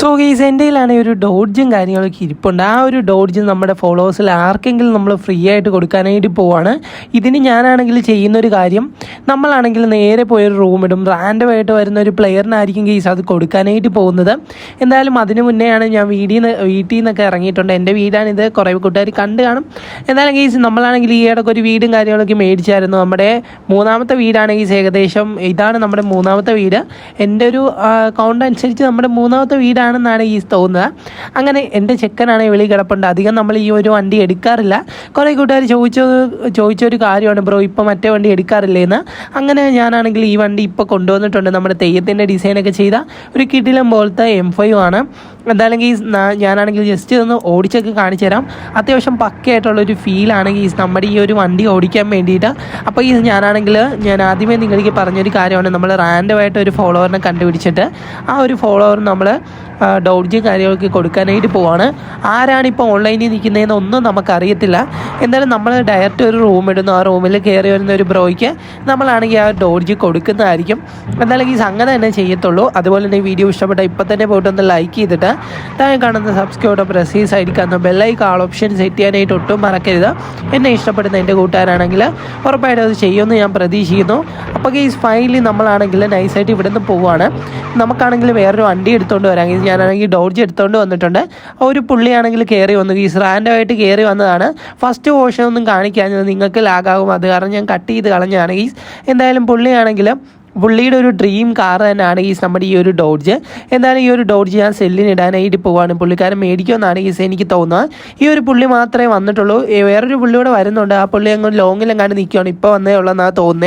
So ഗീസ് എന്റെ ഒരു ഡോഡ്ജും കാര്യങ്ങളൊക്കെ ഇരിപ്പുണ്ട്. ആ ഒരു ഡോഡ്ജ് നമ്മുടെ ഫോളോവേഴ്സിൽ ആർക്കെങ്കിലും നമ്മൾ ഫ്രീ ആയിട്ട് കൊടുക്കാനായിട്ട് പോവാണ്. ഇതിന് ഞാനാണെങ്കിൽ ചെയ്യുന്ന ഒരു കാര്യം നമ്മളാണെങ്കിൽ നേരെ പോയൊരു റൂം ഇടും. റാൻഡമായിട്ട് വരുന്ന ഒരു പ്ലെയറിനായിരിക്കും ഗീസ് അത് കൊടുക്കാനായിട്ട് പോകുന്നത്. എന്തായാലും അതിന് മുന്നെയാണ് ഞാൻ വീടിൽ നിന്ന് വീട്ടിൽ നിന്നൊക്കെ ഇറങ്ങിയിട്ടുണ്ട്. എന്റെ വീടാണിത് കുറേ കൂട്ടുകാർ കണ്ടു കാണും. എന്തായാലും ഗീസ് നമ്മളാണെങ്കിൽ ഈ ഇടയ്ക്ക് ഒരു വീടും കാര്യങ്ങളൊക്കെ മേടിച്ചായിരുന്നു. നമ്മുടെ മൂന്നാമത്തെ വീടാണ് ഗീസ് ഏകദേശം ഇതാണ് നമ്മുടെ മൂന്നാമത്തെ വീട്. എന്റെ ഒരു കൗണ്ട് അനുസരിച്ച് നമ്മുടെ മൂന്നാമത്തെ വീടാണെന്നാണ് ഈ തോന്നുക. അങ്ങനെ എന്റെ ചെക്കനാണ് വെളി കിടപ്പുണ്ട്. അധികം നമ്മൾ ഈ ഒരു വണ്ടി എടുക്കാറില്ല. കുറേ കൂട്ടുകാർ ചോദിച്ചത് ചോദിച്ചൊരു കാര്യമാണ് ബ്രോ ഇപ്പോൾ മറ്റേ വണ്ടി എടുക്കാറില്ലേ എന്ന് അങ്ങനെ ഞാനാണെങ്കിൽ ഈ വണ്ടി ഇപ്പോൾ കൊണ്ടുവന്നിട്ടുണ്ട്. നമ്മുടെ തെയ്യത്തിന്റെ ഡിസൈനൊക്കെ ചെയ്ത ഒരു കിടിലം പോലത്തെ എം ഫൈവ് ആണ്. എന്തായാലും ഈ ഞാനാണെങ്കിൽ ജസ്റ്റ് ഒന്ന് ഓടിച്ചൊക്കെ കാണിച്ചു തരാം. അത്യാവശ്യം പക്കയായിട്ടുള്ളൊരു ഫീലാണ് ഈ നമ്മുടെ ഈ ഒരു വണ്ടി ഓടിക്കാൻ വേണ്ടിയിട്ട്. അപ്പോൾ ഈ ഞാനാണെങ്കിൽ ഞാൻ ആദ്യമേ നിങ്ങൾക്ക് പറഞ്ഞൊരു കാര്യമാണ്. നമ്മൾ റാൻഡമായിട്ട് ഒരു ഫോളോവറിനെ കണ്ടുപിടിച്ചിട്ട് ആ ഒരു ഫോളോവർ നമ്മൾ ഡൗഡ്ജ് കാര്യങ്ങളൊക്കെ കൊടുക്കാനായിട്ട് പോവാണ്. ആരാണ് ഇപ്പോൾ ഓൺലൈനിൽ നിൽക്കുന്നതെന്ന് ഒന്നും നമുക്കറിയത്തില്ല. എന്തായാലും നമ്മൾ ഡയറക്റ്റ് ഒരു റൂം ഇടുന്നു. ആ റൂമിൽ കയറി വരുന്ന ഒരു ബ്രോയ്ക്ക് നമ്മളാണെങ്കിൽ ആ ഡോഡ്ജ് കൊടുക്കുന്നതായിരിക്കും. എന്തായാലും ഈ അങ്ങനെ തന്നെ ചെയ്യത്തുള്ളൂ. അതുപോലെ തന്നെ വീഡിയോ ഇഷ്ടപ്പെട്ട ഇപ്പം തന്നെ പോയിട്ടൊന്ന് ലൈക്ക് ചെയ്തിട്ട് താഴെ കാണുന്ന സബ്സ്ക്രൈബ് പ്രസ് ഈ സൈഡിൽ കാണുന്ന ബെല്ലൈക്ക് ആൾ ഓപ്ഷൻ സെറ്റ് ചെയ്യാനായിട്ട് ഒട്ടും മറക്കരുത്. എന്നെ ഇഷ്ടപ്പെടുന്ന എന്റെ കൂട്ടുകാരാണെങ്കിൽ ഉറപ്പായിട്ടും അത് ചെയ്യുമെന്ന് ഞാൻ പ്രതീക്ഷിക്കുന്നു. അപ്പോൾ ഈ ഫൈനലി നമ്മളാണെങ്കിൽ നൈസായിട്ട് ഇവിടുന്ന് പോവുകയാണ് നമുക്കാണെങ്കിൽ വേറൊരു വണ്ടി എടുത്തുകൊണ്ട് വരാം. ഞാനാണെങ്കിൽ ഡോഡ്ജ് എടുത്തുകൊണ്ട് വന്നിട്ടുണ്ട്. ഒരു പുള്ളിയാണെങ്കിൽ കയറി വന്നു. ഈ റാൻഡമായിട്ട് കയറി വന്നതാണ്. ഫസ്റ്റ് പോർഷൻ ഒന്നും കാണിക്കാഞ്ഞത് നിങ്ങൾക്ക് ലാഗാകും അത് കാരണം ഞാൻ കട്ട് ചെയ്ത് കളഞ്ഞാണ് ഈ എന്തായാലും പുള്ളിയാണെങ്കിൽ പുള്ളിയുടെ ഒരു ഡ്രീം കാർ തന്നെയാണ് ഈ നമ്മുടെ ഈ ഒരു ഡോഡ്ജ് എന്തായാലും ഈ ഒരു ഡോഡ്ജ് ഞാൻ സെല്ലിന് ഇടാനായിട്ട് പോവാണ്. പുള്ളിക്കാരൻ മേടിക്കുമെന്നാണ് ഈ എനിക്ക് തോന്നുന്നത്. ഈ ഒരു പുള്ളി മാത്രമേ വന്നിട്ടുള്ളൂ. വേറൊരു പുള്ളി കൂടെ വരുന്നുണ്ട്. ആ പുള്ളി അങ്ങ് ലോങ്ങിലെങ്ങാണ്ട് നിൽക്കുകയാണ് ഇപ്പോൾ വന്നേ ഉള്ളതെന്നാണ് തോന്നുന്നത്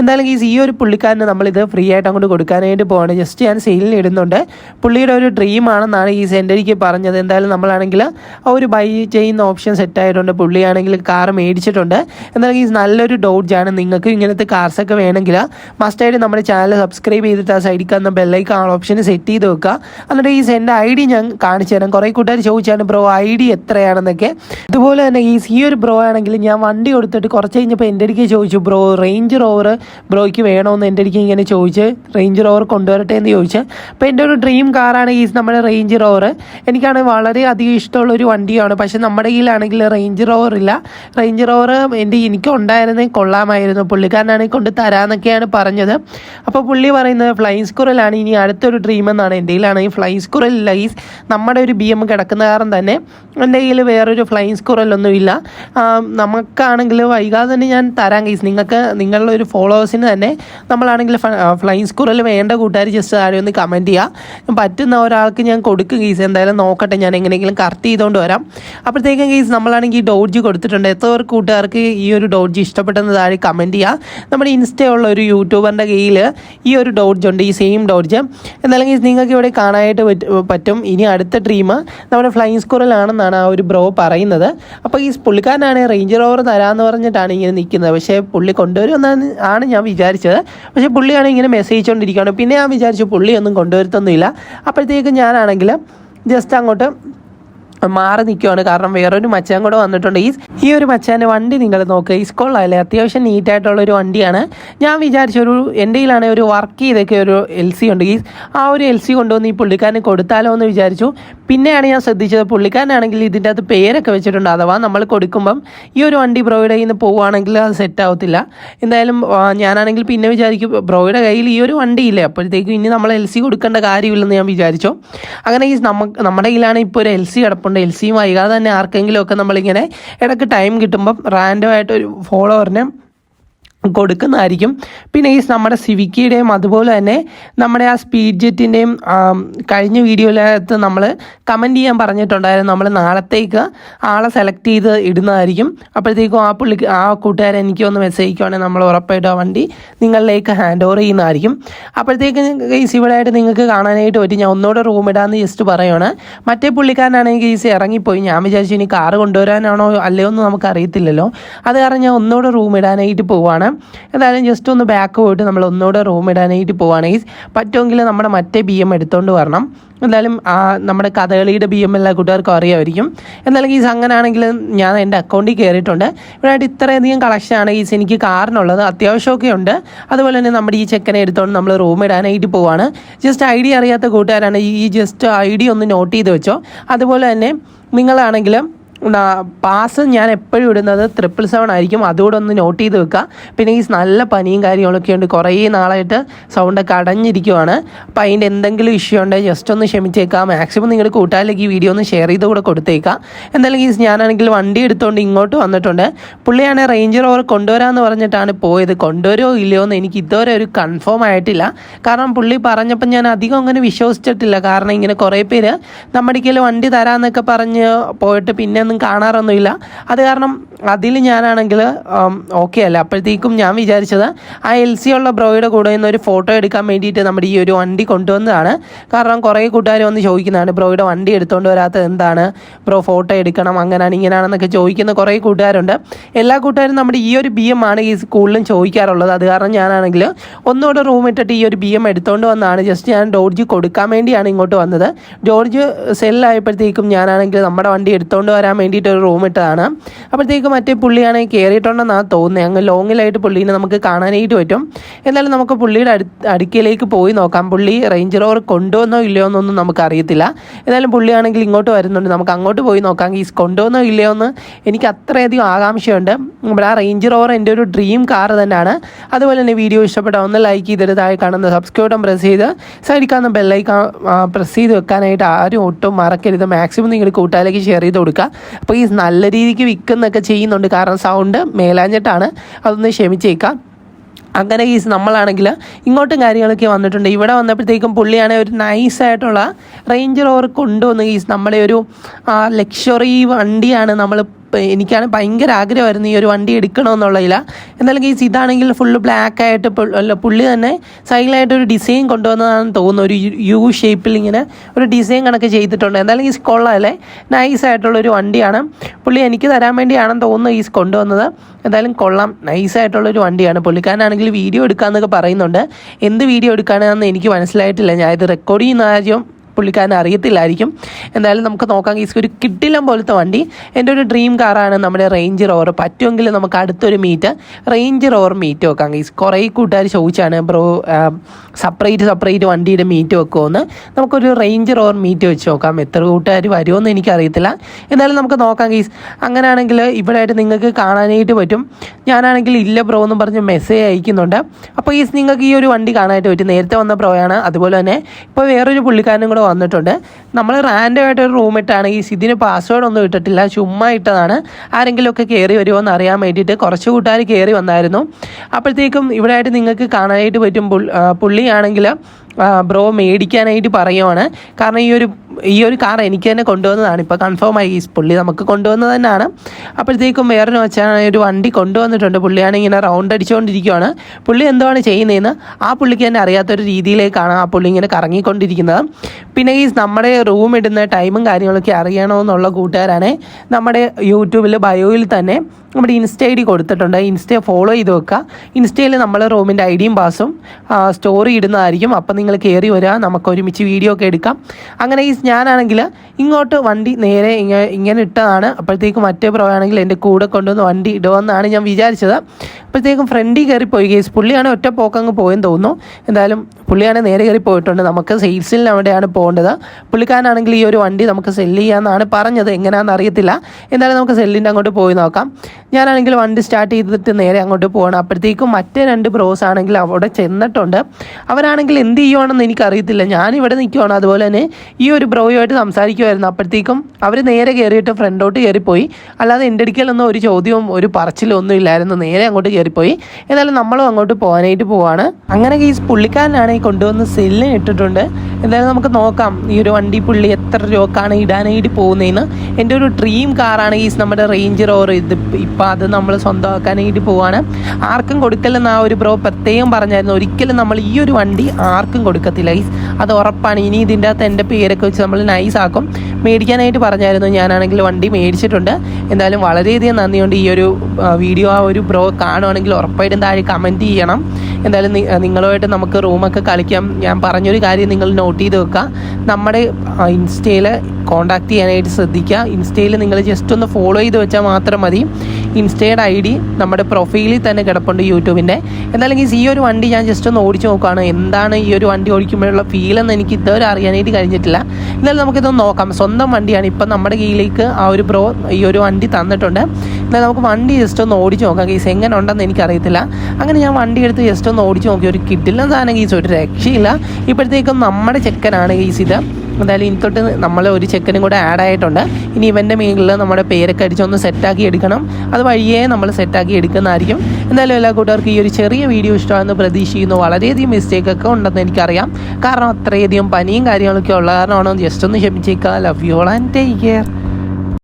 എന്തായാലും ഈ ഈ ഒരു പുള്ളിക്കാരന് നമ്മളിത് ഫ്രീ ആയിട്ട് അങ്ങോട്ട് കൊടുക്കാനായിട്ട് പോവാണ്. ജസ്റ്റ് ഞാൻ സെയിലിനിടുന്നുണ്ട് പുള്ളിയുടെ ഒരു ഡ്രീം ആണെന്നാണ് ഈ എനിക്ക് പറഞ്ഞത്. എന്തായാലും നമ്മളാണെങ്കിൽ ആ ഒരു ബൈ ചെയ്യുന്ന ഓപ്ഷൻ സെറ്റ് ആയിട്ടുണ്ട്. പുള്ളിയാണെങ്കിൽ കാർ മേടിച്ചിട്ടുണ്ട്. എന്തായാലും ഈ നല്ലൊരു ഡോഡ്ജാണ് നിങ്ങൾക്ക് ഇങ്ങനത്തെ കാർസൊക്കെ വേണമെങ്കിൽ മസ്റ്റായിട്ട് നമ്മുടെ ചാനൽ സബ്സ്ക്രൈബ് ചെയ്തിട്ട് ആ സൈഡിൽ കാണുന്ന ബെല്ലൈക്ക് ഓപ്ഷൻ സെറ്റ് ചെയ്ത് വെക്കുക. എന്നിട്ട് ഈ എന്റെ ഐ ഡി ഞാൻ കാണിച്ചു തരാം. കുറേ കൂട്ടുകാർ ചോദിച്ചാണ് ബ്രോ ഐ ഡി എത്രയാണെന്നൊക്കെ? ഇതുപോലെ തന്നെ ഈ ഈ ഒരു ബ്രോ ആണെങ്കിൽ ഞാൻ വണ്ടി കൊടുത്തിട്ട് കുറച്ച് കഴിഞ്ഞപ്പോൾ എന്റെ അടുക്ക് ചോദിച്ചു ബ്രോ റേഞ്ച് റോവർ ബ്രോയ്ക്ക് വേണമെന്ന് എന്റെ അടുക്ക് ഇങ്ങനെ ചോദിച്ച് റേഞ്ച് റോവർ കൊണ്ടുവരട്ടെ? എന്ന് ചോദിച്ചു. അപ്പോൾ എന്റെ ഒരു ഡ്രീം കാറാണ് ഈ നമ്മുടെ റേഞ്ച് റോവർ എനിക്കാണ് വളരെ അധികം ഇഷ്ടമുള്ള ഒരു വണ്ടിയാണ്. പക്ഷേ നമ്മുടെ കയ്യിലാണെങ്കിൽ റേഞ്ച് റോവർ ഇല്ല. റേഞ്ച് റോവർ എന്റെ എനിക്ക് ഉണ്ടായിരുന്നെങ്കിൽ കൊള്ളാമായിരുന്നു പുള്ളിക്കാരനാണെങ്കിൽ കൊണ്ട് തരാമെന്നൊക്കെയാണ് പറഞ്ഞത്. അപ്പോൾ പുള്ളി പറയുന്നത് ഫ്ലൈ സ്കുറലാണ് ഇനി അടുത്തൊരു ഡ്രീം എന്നാണ് എന്റെ കയ്യിലാണെങ്കിൽ ഫ്ലൈ സ്കുറൽ ലൈസ് നമ്മുടെ ഒരു ബി എം കിടക്കുന്ന കാരണം തന്നെ എന്റെ കയ്യിൽ വേറൊരു ഫ്ലൈ സ്കുറലൊന്നുമില്ല നമുക്കാണെങ്കിൽ വൈകാതെ തന്നെ ഞാൻ തരാം കേസ് നിങ്ങൾക്ക് നിങ്ങളുടെ ഒരു ഫോളോവേഴ്സിന് തന്നെ നമ്മളാണെങ്കിൽ ഫ്ലൈ സ്കുറൽ വേണ്ട കൂട്ടുകാർ ജസ്റ്റ് ആരും ഒന്ന് കമന്റ് ചെയ്യുക പറ്റുന്ന ഒരാൾക്ക് ഞാൻ കൊടുക്കും കേസ് എന്തായാലും നോക്കട്ടെ ഞാൻ എങ്ങനെയെങ്കിലും കറക്റ്റ് ചെയ്തുകൊണ്ട് വരാം. അപ്പോഴത്തേക്കും കേസ് നമ്മളാണെങ്കിൽ ഈ ഡോഡ്ജ് കൊടുത്തിട്ടുണ്ട്. എത്ര കൂട്ടുകാർക്ക് ഈ ഒരു ഡോഡ്ജ് ഇഷ്ടപ്പെട്ടെന്ന് താഴെ കമന്റ് ചെയ്യുക നമ്മുടെ ഇൻസ്റ്റയുള്ള ഒരു യൂട്യൂബറിന്റെ കയ്യിൽ ഈ ഒരു ഡോഡ്ജ് ഉണ്ട് ഈ സെയിം ഡോഡ്ജ് എന്നല്ലെങ്കിൽ നിങ്ങൾക്ക് ഇവിടെ കാണാനായിട്ട് പറ്റും ഇനി അടുത്ത ഡ്രീം നമ്മുടെ ഫ്ലൈങ് സ്കൂറിലാണെന്നാണ് ആ ഒരു ബ്രോ പറയുന്നത്. അപ്പോൾ ഈ പുള്ളിക്കാരനാണ് റേഞ്ച് റോവർ തരാമെന്ന് പറഞ്ഞിട്ടാണ് ഇങ്ങനെ നിൽക്കുന്നത്. പക്ഷേ പുള്ളി കൊണ്ടുവരുമെന്നാണ് ആണ് ഞാൻ വിചാരിച്ചത്. പക്ഷേ പുള്ളിയാണ് ഇങ്ങനെ മെസ്സേജ് കൊണ്ടിരിക്കുകയാണ്. പിന്നെ ഞാൻ വിചാരിച്ചു പുള്ളിയൊന്നും കൊണ്ടുവരത്തൊന്നുമില്ല. അപ്പോഴത്തേക്കും ഞാനാണെങ്കിൽ ജസ്റ്റ് അങ്ങോട്ട് മാറി നിൽക്കുവാണ് കാരണം വേറൊരു മച്ചാൻ കൂടെ വന്നിട്ടുണ്ട്. ഈ ഈ ഒരു മച്ചാന്റെ വണ്ടി നിങ്ങൾ നോക്കുക ഈ സ്കോളല്ലേ അത്യാവശ്യം നീറ്റായിട്ടുള്ള ഒരു വണ്ടിയാണ്. ഞാൻ വിചാരിച്ചൊരു എന്റെ കയ്യിലാണെങ്കിൽ ഒരു വർക്ക് ചെയ്തൊക്കെ ഒരു എൽ സി ഉണ്ട്. ഈ ആ ഒരു എൽ സി കൊണ്ടുവന്ന് ഈ പുള്ളിക്കാരന് കൊടുത്താലോ എന്ന് വിചാരിച്ചു. പിന്നെയാണ് ഞാൻ ശ്രദ്ധിച്ചത്. പുള്ളിക്കാരനാണെങ്കിൽ ഇതിന്റെ അകത്ത് പേരൊക്കെ വെച്ചിട്ടുണ്ട്. അഥവാ നമ്മൾ കൊടുക്കുമ്പം ഈ ഒരു വണ്ടി പ്രൊവൈഡ് കയ്യിൽ നിന്ന് പോവുകയാണെങ്കിൽ അത് സെറ്റ് ആവത്തില്ല. എന്തായാലും ഞാനാണെങ്കിൽ പിന്നെ വിചാരിക്കും ബ്രോയുടെ കയ്യിൽ ഈ ഒരു വണ്ടി ഇല്ലേ? അപ്പോഴത്തേക്കും ഇനി നമ്മൾ എൽ സി കൊടുക്കേണ്ട കാര്യമില്ലെന്ന് ഞാൻ വിചാരിച്ചു. അങ്ങനെ ഈ നമുക്ക് നമ്മുടെ കയ്യിലാണ് ഇപ്പോൾ ഒരു എൽ സി കിടപ്പുണ്ട്. എൽ സിയും വൈകാതെ തന്നെ ആർക്കെങ്കിലുമൊക്കെ നമ്മളിങ്ങനെ ഇടയ്ക്ക് ടൈം കിട്ടുമ്പം റാൻഡമായിട്ട് ഒരു ഫോളോവറിനെ കൊടുക്കുന്നതായിരിക്കും. പിന്നെ ഈ നമ്മുടെ സിവിക്കിയുടെയും അതുപോലെ തന്നെ നമ്മുടെ ആ സ്പീഡ് ജെറ്റിന്റെയും കഴിഞ്ഞ വീഡിയോയിലകത്ത് നമ്മൾ കമന്റ് ചെയ്യാൻ പറഞ്ഞിട്ടുണ്ടായിരുന്നു. നമ്മൾ നാളത്തേക്ക് ആളെ സെലക്ട് ചെയ്ത് ഇടുന്നതായിരിക്കും. അപ്പോഴത്തേക്കും ആ പുള്ളി ആ കൂട്ടുകാരൻ എനിക്ക് ഒന്ന് മെസ്സേജ് അയക്കുവാണെങ്കിൽ നമ്മൾ ഉറപ്പായിട്ടും ആ വണ്ടി നിങ്ങളിലേക്ക് ഹാൻഡ് ഓവർ ചെയ്യുന്നതായിരിക്കും. അപ്പോഴത്തേക്ക് ഈ സിവിളായിട്ട് നിങ്ങൾക്ക് കാണാനായിട്ട് പറ്റും. ഞാൻ ഒന്നുകൂടെ റൂം ഇടാമെന്ന് ജസ്റ്റ് പറയുകയാണ് മറ്റേ പുള്ളിക്കാരനാണെങ്കിൽ ഈസി ഇറങ്ങിപ്പോയി. ഞാൻ വിചാരിച്ചു ഇനി കാറ് കൊണ്ടുവരാനാണോ അല്ലയോ എന്ന് നമുക്ക് അറിയത്തില്ലല്ലോ അത് കാരണം ഞാൻ ഒന്നുകൂടെ റൂം ഇടാനായിട്ട് പോവാണ്. എന്തായാലും ജസ്റ്റ് ഒന്ന് ബാക്ക് പോയിട്ട് നമ്മൾ ഒന്നുകൂടെ റൂം ഇടാനായിട്ട് പോവുകയാണെങ്കിൽ പറ്റുമെങ്കിൽ നമ്മുടെ മറ്റേ ബി എം എടുത്തുകൊണ്ട് വരണം. എന്തായാലും നമ്മുടെ കഥകളിയുടെ ബി എം എല്ലാ കൂട്ടുകാർക്കും അറിയാമായിരിക്കും. എന്തായാലും ഗീസ് അങ്ങനെയാണെങ്കിൽ ഞാൻ എന്റെ അക്കൗണ്ടിൽ കയറിയിട്ടുണ്ട് ഇവിടെയായിട്ട് ഇത്രയധികം കളക്ഷനാണ് ഗീസ് എനിക്ക് കാറിനുള്ളത്. അത്യാവശ്യമൊക്കെ ഉണ്ട്. അതുപോലെ തന്നെ നമ്മുടെ ഈ ചെക്കനെ എടുത്തുകൊണ്ട് നമ്മൾ റൂം ഇടാനായിട്ട് പോവാണ്. ജസ്റ്റ് ഐ ഡി അറിയാത്ത കൂട്ടുകാരാണ് ഈ ജസ്റ്റ് ഐ ഡി ഒന്ന് നോട്ട് ചെയ്ത് വെച്ചോ. അതുപോലെ തന്നെ നിങ്ങളാണെങ്കിൽ പാസ് ഞാൻ എപ്പോഴും ഇടുന്നത് ട്രിപ്പിൾ സെവൻ ആയിരിക്കും. അതുകൂടെ ഒന്ന് നോട്ട് ചെയ്ത് വെക്കുക പിന്നെ ഈ നല്ല പനിയും കാര്യങ്ങളൊക്കെ ഉണ്ട്. കുറേ നാളായിട്ട് സൗണ്ടൊക്കെ അടഞ്ഞിരിക്കുവാണ്. അപ്പം അതിന്റെ എന്തെങ്കിലും ഇഷ്യൂ ഉണ്ടെങ്കിൽ ജസ്റ്റ് ഒന്ന് ക്ഷമിച്ചേക്കാം. മാക്സിമം നിങ്ങൾ കൂട്ടുകാരിലേക്ക് ഈ വീഡിയോ ഒന്ന് ഷെയർ ചെയ്ത് കൂടെ കൊടുത്തേക്കാം. എന്തായാലും ഈ ഞാനാണെങ്കിൽ വണ്ടി എടുത്തുകൊണ്ട് ഇങ്ങോട്ട് വന്നിട്ടുണ്ട്. പുള്ളിയാണ് റേഞ്ചർ ഓവർ കൊണ്ടുവരാമെന്ന് പറഞ്ഞിട്ടാണ് പോയത്. കൊണ്ടുവരുമോ ഇല്ലയോ എന്ന് എനിക്ക് ഇതുവരെ ഒരു കൺഫേം ആയിട്ടില്ല. കാരണം പുള്ളി പറഞ്ഞപ്പോൾ ഞാൻ അധികം അങ്ങനെ വിശ്വസിച്ചിട്ടില്ല. കാരണം ഇങ്ങനെ കുറേ പേര് നമ്മുടെ വണ്ടി തരാമെന്നൊക്കെ പറഞ്ഞ് പോയിട്ട് പിന്നെ ഒന്നും കാണാറൊന്നുമില്ല. അത് കാരണം അതിൽ ഞാനാണെങ്കിൽ ഓക്കെ അല്ല? അപ്പോഴത്തേക്കും ഞാൻ വിചാരിച്ചത് ആ എൽ സി ഉള്ള ബ്രോയുടെ കൂടെ നിന്ന് ഒരു ഫോട്ടോ എടുക്കാൻ വേണ്ടിയിട്ട് നമ്മുടെ ഈ ഒരു വണ്ടി കൊണ്ടുവന്നതാണ്. കാരണം കുറേ കൂട്ടുകാർ വന്ന് ചോദിക്കുന്നതാണ് ബ്രോയുടെ വണ്ടി എടുത്തുകൊണ്ട് വരാത്തത് എന്താണ്? ബ്രോ ഫോട്ടോ എടുക്കണം അങ്ങനെയാണ് ഇങ്ങനെയാണെന്നൊക്കെ ചോദിക്കുന്ന കുറേ കൂട്ടുകാരുണ്ട്. എല്ലാ കൂട്ടുകാരും നമ്മുടെ ഈ ഒരു ബി എം ആണ് ഈ സ്കൂളിലും ചോദിക്കാറുള്ളത്. അത് കാരണം ഞാനാണെങ്കിൽ ഒന്നുകൂടെ റൂം ഇട്ടിട്ട് ഈ ഒരു ബി എം എടുത്തുകൊണ്ട് വന്നതാണ്. ജസ്റ്റ് ഞാൻ ഡോർജ് കൊടുക്കാൻ വേണ്ടിയാണ് ഇങ്ങോട്ട് വന്നത്. ജോർജ് സെല്ലായപ്പോഴത്തേക്കും ഞാനാണെങ്കിൽ നമ്മുടെ വണ്ടി എടുത്തുകൊണ്ട് വരാൻ വേണ്ടിയിട്ട് ഒരു റൂം ഇട്ടതാണ്. അപ്പോഴത്തേക്ക് മറ്റേ പുള്ളിയാണെങ്കിൽ കയറിയിട്ടുണ്ടെന്നാണ് തോന്നുന്നത് അങ്ങ് ലോങ്ങിലായിട്ട് പുള്ളീനെ നമുക്ക് കാണാനായിട്ട് പറ്റും. എന്നാലും നമുക്ക് പുള്ളിയുടെ അടു അടുക്കിലേക്ക് പോയി നോക്കാം. പുള്ളി റേഞ്ച് റോവർ കൊണ്ടുവന്നോ ഇല്ലയോ എന്നൊന്നും നമുക്ക് അറിയത്തില്ല എന്നാലും പുള്ളിയാണെങ്കിൽ ഇങ്ങോട്ട് വരുന്നുണ്ട്. നമുക്ക് അങ്ങോട്ട് പോയി നോക്കാം. ഈ കൊണ്ടുവന്നോ ഇല്ലയോ എന്ന് എനിക്ക് അത്രയധികം ആകാംക്ഷയുണ്ട്. നമ്മുടെ ആ റേഞ്ച് റോവർ എന്റെ ഒരു ഡ്രീം കാർ തന്നെയാണ്. അതുപോലെ തന്നെ വീഡിയോ ഇഷ്ടപ്പെട്ട ഒന്ന് ലൈക്ക് ചെയ്തിട്ട് താഴെ കാണുന്ന സബ്സ്ക്രൈബ് പ്രസ് ചെയ്ത് സൈഡിക്കാവുന്ന ബെല്ലൈക്കാൻ പ്രസ് ചെയ്ത് വെക്കാനായിട്ട് ആരും ഒട്ടും മറക്കരുത്. മാക്സിമം നിങ്ങൾ കൂട്ടുകാരിലേക്ക് ഷെയർ ചെയ്ത് കൊടുക്കുക. അപ്പോൾ ഈ നല്ല രീതിക്ക് വിൽക്കുന്നൊക്കെ ചെയ്യുന്നുണ്ട്. കാരണം സൗണ്ട് മേലാഞ്ഞിട്ടാണ് അതൊന്ന് ക്ഷമിച്ചേക്കാം. അങ്ങനെ ഈ നമ്മളാണെങ്കിൽ ഇങ്ങോട്ടും കാര്യങ്ങളൊക്കെ വന്നിട്ടുണ്ട്. ഇവിടെ വന്നപ്പോഴത്തേക്കും പുള്ളിയാണെങ്കിൽ ഒരു നൈസായിട്ടുള്ള റേഞ്ച് റോവർ കൊണ്ടുവന്ന് ഈ നമ്മളെ ഒരു ലക്ഷറി വണ്ടിയാണ് നമ്മൾ എനിക്കാണ് ഭയങ്കര ആഗ്രഹമായിരുന്നു ഈ ഒരു വണ്ടി എടുക്കണമെന്നുള്ളതില്ല എന്നാലും കേസ് ഇതാണെങ്കിൽ ഫുള്ള് ബ്ലാക്ക് ആയിട്ട് പുള്ളി തന്നെ സൈഡിലായിട്ട് ഒരു ഡിസൈൻ കൊണ്ടുവന്നതാണെന്ന് തോന്നുന്നു. ഒരു യു ഷേപ്പിൽ ഇങ്ങനെ ഒരു ഡിസൈൻ കണക്ക് ചെയ്തിട്ടുണ്ട്. എന്തായാലും ഈ കൊള്ളാമല്ലേ നൈസ് ആയിട്ടുള്ള ഒരു വണ്ടിയാണ്. പുള്ളി എനിക്ക് തരാൻ വേണ്ടിയാണെന്ന് തോന്നുന്നു ഈ കൊണ്ടുവന്നത്. എന്തായാലും കൊള്ളാം. നൈസ് ആയിട്ടുള്ള ഒരു വണ്ടിയാണ് പുള്ളിക്കാരനാണെങ്കിൽ വീഡിയോ എടുക്കാമെന്നൊക്കെ പറയുന്നുണ്ട്. എന്ത് വീഡിയോ എടുക്കാനാണെന്ന് എനിക്ക് മനസ്സിലായിട്ടില്ല. ഞാൻ ഇത് റെക്കോർഡ് ചെയ്യുന്ന കാര്യം പുള്ളിക്കാരൻ അറിയത്തില്ലായിരിക്കും എന്തായാലും നമുക്ക് നോക്കാം ഈ ഒരു കിട്ടിലം പോലത്തെ വണ്ടി. എന്റെ ഒരു ഡ്രീം കാറാണ് നമ്മുടെ റേഞ്ച് റോവർ പറ്റുമെങ്കിൽ നമുക്ക് അടുത്തൊരു മീറ്റ് റേഞ്ച് റോവർ മീറ്റ് വെക്കാം ഗീസ്. കുറേ കൂട്ടുകാർ ചോദിച്ചാണ് ബ്രോ സെപ്പറേറ്റ് സെപ്പറേറ്റ് വണ്ടിയുടെ മീറ്റ് വെക്കുമെന്ന് നമുക്കൊരു റേഞ്ച് റോവർ മീറ്റ് വെച്ച് നോക്കാം എത്ര കൂട്ടുകാർ വരുമെന്ന് എനിക്കറിയത്തില്ല. എന്തായാലും നമുക്ക് നോക്കാം ഗീസ്. അങ്ങനെയാണെങ്കിൽ ഇവിടെ ആയിട്ട് നിങ്ങൾക്ക് കാണാനായിട്ട് പറ്റും. ഞാനാണെങ്കിൽ ഇല്ല ബ്രോ എന്ന് പറഞ്ഞ് മെസ്സേജ് അയക്കുന്നുണ്ട്. അപ്പോൾ ഈ നിങ്ങൾക്ക് ഈ ഒരു വണ്ടി കാണാനായിട്ട് പറ്റും. നേരത്തെ വന്ന ബ്രോയാണ്. അതുപോലെ തന്നെ ഇപ്പോൾ വേറൊരു പുള്ളിക്കാരനും കൂടെ വന്നിട്ടുണ്ട്. നമ്മൾ റാൻഡമായിട്ട് ഒരു റൂം ഇട്ടാണ്. ഈ ഇതിന് പാസ്വേഡ് ഒന്നും ഇട്ടിട്ടില്ല. ചുമ്മാ ഇട്ടതാണ്. ആരെങ്കിലുമൊക്കെ കയറി വരുമോ എന്ന് അറിയാൻ വേണ്ടിയിട്ട് കുറച്ച് കൂട്ടുകാർ കയറി വന്നായിരുന്നു. അപ്പോഴത്തേക്കും ഇവിടെ ആയിട്ട് നിങ്ങൾക്ക് കാണാനായിട്ട് പറ്റും. പുള്ളിയാണെങ്കിൽ ബ്രോ മേടിക്കാനായിട്ട് പറയുവാണ്. കാരണം ഈ ഒരു ഈ ഒരു കാർ എനിക്ക് തന്നെ കൊണ്ടുവന്നതാണ്. ഇപ്പോൾ കൺഫേം ആയി. പുള്ളി നമുക്ക് കൊണ്ടുവന്നത് തന്നെയാണ്. അപ്പോഴത്തേക്കും വേറൊരു വെച്ചാൽ ഒരു വണ്ടി കൊണ്ടുവന്നിട്ടുണ്ട്. പുള്ളിയാണ് ഇങ്ങനെ റൗണ്ട് അടിച്ചുകൊണ്ടിരിക്കുകയാണ് പുള്ളി എന്താണ് ചെയ്യുന്നതെന്ന് ആ പുള്ളിക്ക് തന്നെ അറിയാത്തൊരു രീതിയിലേക്കാണ് ആ പുള്ളി ഇങ്ങനെ കറങ്ങിക്കൊണ്ടിരിക്കുന്നത്. പിന്നെ ഈ നമ്മുടെ റൂം ഇടുന്ന ടൈമും കാര്യങ്ങളൊക്കെ അറിയണമെന്നുള്ള കൂട്ടുകാരാണ് നമ്മുടെ യൂട്യൂബിൽ ബയോയിൽ തന്നെ നമ്മുടെ ഇൻസ്റ്റ ഐ ഡി കൊടുത്തിട്ടുണ്ട്. ഇൻസ്റ്റ ഫോളോ ചെയ്ത് വെക്കുക. ഇൻസ്റ്റയിൽ നമ്മൾ റൂമിന്റെ ഐ ഡിയും പാസും സ്റ്റോറി ഇടുന്നതായിരിക്കും. അപ്പം നിങ്ങൾ കയറി വരിക നമുക്ക് ഒരുമിച്ച് വീഡിയോ ഒക്കെ എടുക്കാം. അങ്ങനെ ഈ ഞാനാണെങ്കിൽ ഇങ്ങോട്ട് വണ്ടി നേരെ ഇങ്ങനെ ഇട്ടതാണ്. അപ്പോഴത്തേക്കും മറ്റേ പ്രോ ആണെങ്കിൽ എന്റെ കൂടെ കൊണ്ടുവന്ന് വണ്ടി ഇടുമെന്നാണ് ഞാൻ വിചാരിച്ചത്. അപ്പോഴത്തേക്കും ഫ്രണ്ടിൽ കയറി പോയി കേസ് പുള്ളിയാണ് ഒറ്റ പോക്കങ്ങ് പോയെന്ന് തോന്നുന്നു. എന്തായാലും പുള്ളിയാണ് നേരെ കയറി പോയിട്ടുണ്ട്. നമുക്ക് സെയിൽസിൽ അവിടെയാണ് പോകേണ്ടത്. പുള്ളിക്കാരനാണെങ്കിൽ ഈ ഒരു വണ്ടി നമുക്ക് സെല്ല് ചെയ്യാമെന്നാണ് പറഞ്ഞത്. എങ്ങനെയാണെന്ന് അറിയത്തില്ല. എന്തായാലും നമുക്ക് സെല്ലിന്റെ അങ്ങോട്ട് പോയി നോക്കാം. ഞാനാണെങ്കിൽ വണ്ടി സ്റ്റാർട്ട് ചെയ്തിട്ട് നേരെ അങ്ങോട്ട് പോകണം അപ്പോഴത്തേക്കും മറ്റേ രണ്ട് ബ്രോസ് ആണെങ്കിൽ അവിടെ ചെന്നിട്ടുണ്ട്. അവരാണെങ്കിൽ എന്ത് ചെയ്യുവാണെന്ന് എനിക്കറിയത്തില്ല. ഞാനിവിടെ നിൽക്കുവാണ്. അതുപോലെ തന്നെ ഈ ഒരു ബ്രോയുമായിട്ട് സംസാരിക്കുമായിരുന്നു അപ്പോഴത്തേക്കും അവർ നേരെ കയറിയിട്ട് ഫ്രണ്ടോട്ട് കയറിപ്പോയി അല്ലാതെ എന്റെ അടുക്കലൊന്നും ഒരു ചോദ്യവും ഒരു പറച്ചിലും ഒന്നും ഇല്ലായിരുന്നു. നേരെ അങ്ങോട്ട് കയറിപ്പോയി എന്തായാലും നമ്മളും അങ്ങോട്ട് പോകാനായിട്ട് പോവാണ്. അങ്ങനെ ഈ പുള്ളിക്കാരനാണ് ഈ കൊണ്ടുവന്ന് സെല്ലിന് ഇട്ടിട്ടുണ്ട്. എന്തായാലും നമുക്ക് നോക്കാം. ഈ ഒരു വണ്ടി പുള്ളി എത്ര രൂപക്കാണ് ഇടാനായിട്ട് പോകുന്നതെന്ന് എന്റെ ഒരു ഡ്രീം കാറാണ് ഈ നമ്മുടെ റേഞ്ച് റോവർ. ഇത് ഇപ്പം അത് നമ്മൾ സ്വന്തമാക്കാനായിട്ട് പോവാണ്. ആർക്കും കൊടുക്കലെന്ന് ആ ഒരു ബ്രോ പ്രത്യേകം പറഞ്ഞായിരുന്നു. ഒരിക്കലും നമ്മൾ ഈ ഒരു വണ്ടി ആർക്കും കൊടുക്കത്തില്ല. ഗൈസ് അത് ഉറപ്പാണ്. ഇനി ഇതിന്റെ അകത്ത് എന്റെ പേരൊക്കെ വെച്ച് നമ്മൾ നൈസ് ആക്കും. മേടിക്കാനായിട്ട് പറഞ്ഞായിരുന്നു ഞാനാണെങ്കിൽ വണ്ടി മേടിച്ചിട്ടുണ്ട്. എന്തായാലും വളരെയധികം നന്ദിയുണ്ട് ഈ ഒരു വീഡിയോ ആ ഒരു ബ്രോ കാണുവാണെങ്കിൽ ഉറപ്പായിട്ടും താഴെ കമന്റ് ചെയ്യണം. എന്തായാലും നിങ്ങളുമായിട്ട് നമുക്ക് റൂമൊക്കെ കളിക്കാം. ഞാൻ പറഞ്ഞൊരു കാര്യം നിങ്ങൾ നോട്ട് ചെയ്ത് വെക്കുക. നമ്മുടെ ഇൻസ്റ്റയിൽ കോൺടാക്ട് ചെയ്യാനായിട്ട് ശ്രദ്ധിക്കുക. ഇൻസ്റ്റയിൽ നിങ്ങൾ ജസ്റ്റ് ഒന്ന് ഫോളോ ചെയ്ത് വെച്ചാൽ മാത്രം മതി. ഇൻസ്റ്റയുടെ ഐ ഡി നമ്മുടെ പ്രൊഫൈലിൽ തന്നെ കിടപ്പുണ്ട് യൂട്യൂബിന്റെ. എന്തായാലും ഈ ഒരു വണ്ടി ഞാൻ ജസ്റ്റ് ഒന്ന് ഓടിച്ച് നോക്കുകയാണ്. എന്താണ് ഈ ഒരു വണ്ടി ഓടിക്കുമ്പോഴുള്ള ഫീൽ എന്ന് എനിക്ക് ഇതുവരെ അറിയാനായിട്ട് കഴിഞ്ഞിട്ടില്ല. എന്നാലും നമുക്കിതൊന്ന് നോക്കാം. സ്വന്തം വണ്ടിയാണ്. ഇപ്പം നമ്മുടെ കയ്യിലേക്ക് ആ ഒരു ബ്രോ ഈ ഒരു വണ്ടി തന്നിട്ടുണ്ട്. എന്നാൽ നമുക്ക് വണ്ടി ജസ്റ്റ് ഒന്ന് ഓടിച്ച് നോക്കാം. കേസ് എങ്ങനെ ഉണ്ടെന്ന് എനിക്കറിയത്തില്ല. അങ്ങനെ ഞാൻ വണ്ടി എടുത്ത് ജസ്റ്റ് ഒന്ന് ഓടിച്ച് നോക്കി. ഒരു കിട്ടില്ല സാധനം കേസ് ഒരു രക്ഷയില്ല. ഇപ്പോഴത്തേക്കും നമ്മുടെ ചെക്കനാണ് കേസ് ഇത്. എന്തായാലും ഇനി തൊട്ട് നമ്മൾ ഒരു ചെക്കനും കൂടെ ആഡ് ആയിട്ടുണ്ട്. ഇനി ഇവന്റെ മേളിൽ നമ്മുടെ പേരൊക്കെ അടിച്ചൊന്ന് സെറ്റാക്കി എടുക്കണം. അത് വഴിയേ നമ്മൾ സെറ്റാക്കി എടുക്കുന്നതായിരിക്കും. എന്തായാലും എല്ലാ കൂട്ടുകാർക്കും ഈ ഒരു ചെറിയ വീഡിയോ ഇഷ്ടമാണെന്ന് പ്രതീക്ഷിക്കുന്നു. വളരെയധികം മിസ്റ്റേക്ക് ഒക്കെ ഉണ്ടെന്ന് എനിക്കറിയാം. കാരണം അത്രയധികം പനിയും കാര്യങ്ങളൊക്കെ ഉള്ള കാരണമാണ്. ജസ്റ്റ് ഒന്ന് ക്ഷമിച്ചേക്കുക love you and take care